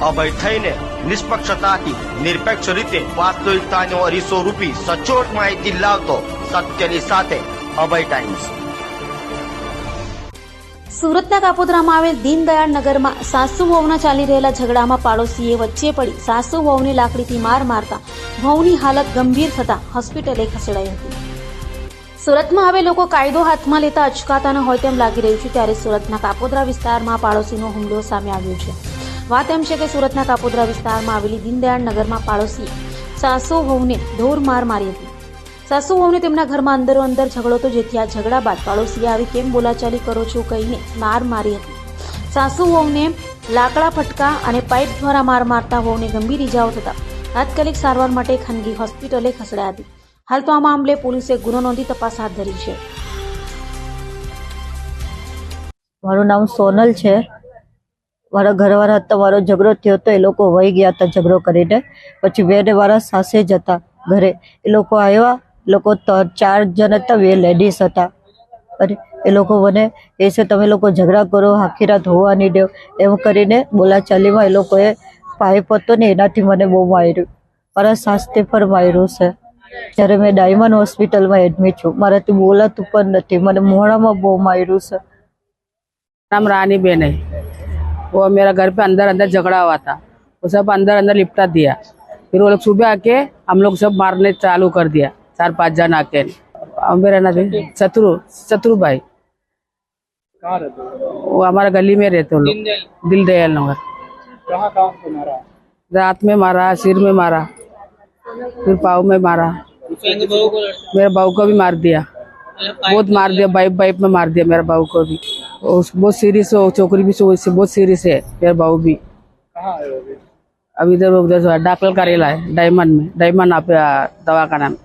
અભય થઈને નિષ્પક્ષતાથી, નિરપેક્ષ રીતે વાસ્તવિકતાનો અરીસો રૂપી સચોટ માહિતી લાવતો સત્યની સાથે અભય ટાઈમ્સ સુરતના કાપોદ્રામાં આવેલ દીનદયાળ નગરમાં સાસુ વહુના ચાલી રહેલા ઝઘડામાં પાડોશીએ વચ્ચે પડી સાસુ વહુને લાકડીથી માર મારતા વહુની હાલત ગંભીર થતા હોસ્પિટલે ખસેડાઈ હતી. સુરતમાં હવે લોકો કાયદો હાથમાં લેતા અચકાતા ન હોય તેમ લાગી રહ્યું છે ત્યારે સુરતના કાપોદ્રા વિસ્તારમાં પાડોશીનો હુમલો સામે આવ્યો છે. વાત એમ છે કે સુરતના કાપોદ્રા વિસ્તારમાં આવેલી દીનદયાળ નગરમાં પાડોશીએ સાસુ વહુને ઢોર માર મારી હતી. સાસુ વહુને તેમના ઘરમાં અંદરો અંદર ઝઘડો તો જેથી આ ઝઘડા બાદ પાડોશીએ આવી કેમ બોલાચાલી કરો છો કહીને માર મારી હતી. સાસુ વહુને લાકડા ફટકા અને પાઇપ દ્વારા માર મારતા વહુને ગંભીર ઇજાઓ થતા તાત્કાલિક સારવાર માટે ખાનગી હોસ્પિટલે ખસેડાઈ હતી. હાલ તો આ મામલે પોલીસે ગુનો નોંધી તપાસ હાથ ધરી છે. મારું નામ સોનલ છે. મારા ઘરવાળા હતા મારો ઝઘડો થયો તો એ લોકો વહી ગયા હતા ઝઘડો કરીને. પછી બે ને મારા સાસે જ હતા ઘરે. એ લોકો આવ્યા લોકો ચાર જણ હતા, બે લેડીઝ હતા. અને એ લોકો મને, એ છે, તમે લોકો ઝઘડા કરો, આખી રાત હોવા નહીં દેવ એમ કરીને બોલાચાલીમાં એ લોકોએ પાઇપ હતો ને એનાથી મને બહુ માર્યું. મારા સાસને પણ માર્યું છે. જ્યારે મેં ડાયમંડ હોસ્પિટલમાં એડમિટ છું. મારાથી બોલાતું પણ નથી. મને મોડામાં બહુ માર્યું છે. નામ રાની બેન. वो मेरा घर पे अंदर अंदर झगड़ा हुआ था। वो सब अंदर अंदर लिपटा दिया। फिर वो लोग सुबह आके हम लोग सब मारने चालू कर दिया चार पाँच जन आके। मेरा ना शत्रु शत्रु भाई। वो हमारा गली में रहते हैं लोग। दिल दयाल नगर। रात में मारा सिर में मारा फिर पाव में मारा। मेरे बहू को भी मार दिया। बहुत मार दिया बाइप बाइप में मार दिया मेरा बाबू को भी। बहुत सीरियस हो चौकरी भी बहुत सीरियस है मेरा बाबू भी। अब इधर उधर डाकल करेला है डायमंड में डायमंड आप दवा का नाम